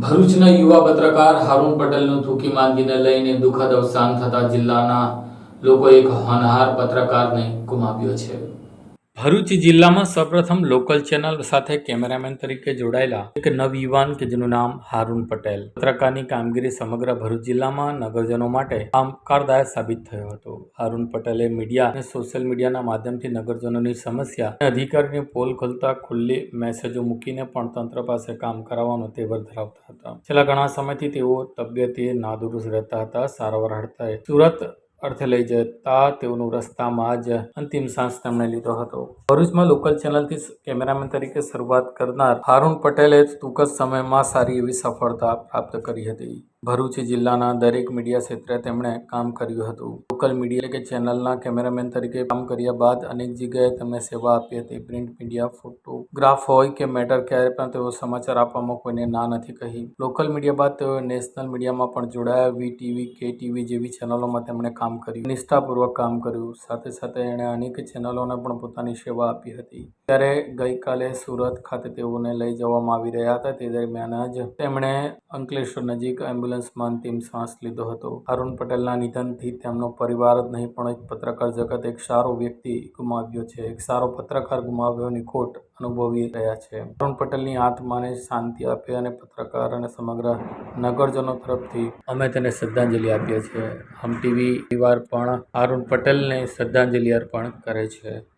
ભરૂચના યુવા પત્રકાર હારૂન પટેલનું થૂકી માંદગીને લઈને દુઃખદ અવસાન થતા જિલ્લાના લોકો એક હોનહાર પત્રકારને ગુમાવ્યો છે. ભરૂચ જિલ્લામાં સૌપ્રથમ લોકલ ચેનલ સાથે કેમેરામેન તરીકે જોડાયેલા એક નવયુવાન કે જેનું નામ હારૂન પટેલ. પત્રકારની કામગીરી સમગ્ર ભરૂચ જિલ્લામાં નગરજનો માટે કામકારદાયક સાબિત થયો હતો. હારૂન પટેલે મીડિયા અને સોશિયલ મીડિયાના માધ્યમથી નગરજનોની સમસ્યા અને અધિકારીને પોલ ખોલતા ખુલ્લી મેસેજો મૂકીને પણ તંત્ર પાસે કામ કરાવવાનો તેવર ધરાવતા હતા. છેલ્લા ઘણા સમયથી તેઓ તબિયતે નાદુરુસ્ત રહેતા હતા, સારવાર અર્થે સુરત અર્થે લઈ જતા તેઓનું રસ્તામાં જ અંતિમ સાંસ તેમણે લીધો હતો. ભરૂચમાં લોકલ ચેનલથી કેમેરામેન તરીકે શરૂઆત કરનાર હારૂન પટેલે ટૂંક જ સમયમાં સારી એવી સફળતા પ્રાપ્ત કરી હતી. ભરૂચ જિલ્લાના દરેક મીડિયા ક્ષેત્રે તેમણે કામ કર્યું હતું. લોકલ મીડિયા કે ચેનલના કેમેરામેન તરીકે કામ કર્યા બાદ અનેક જગ્યાએ તેમણે સેવા આપી હતી. પ્રિન્ટ મીડિયા, ફોટોગ્રાફ હોય કે મેટર ક્યારે પણ તેઓ સમાચાર આપવામાં કોઈને ના નથી કહી. લોકલ મીડિયા બાદ તેઓ નેશનલ મીડિયામાં પણ જોડાયા. વી ટીવી કે ટીવી જેવી ચેનલોમાં તેમણે કામ કર્યું. નિષ્ઠાપૂર્વક કામ કર્યું. સાથે સાથે એણે અનેક ચેનલોને પણ પોતાની સેવા આપી હતી. ત્યારે ગઈકાલે સુરત ખાતે તેઓને લઈ જવામાં આવી રહ્યા હતા. તે દરમિયાન જ તેમણે અંકલેશ્વર નજીક એમ્બ્યુલન્સમાં અંતિમ શ્વાસ લીધો હતો. અરુણ પટેલના નિધનથી તેમનો પરિવાર જ નહીં, પણ એક પત્રકાર જગત એક સારો વ્યક્તિ ગુમાવ્યો છે. એક સારો પત્રકાર ગુમાવ્યોની ખોટ અનુભવી રહ્યા છે. અરુણ પટેલની આત્માને શાંતિ આપે અને પત્રકાર અને સમગ્ર નગરજનો તરફથી અમે તેને શ્રદ્ધાંજલિ આપીએ છીએ. હમ ટીવી પરિવાર પણ અરુણ પટેલને શ્રદ્ધાંજલિ અર્પણ કરે છે.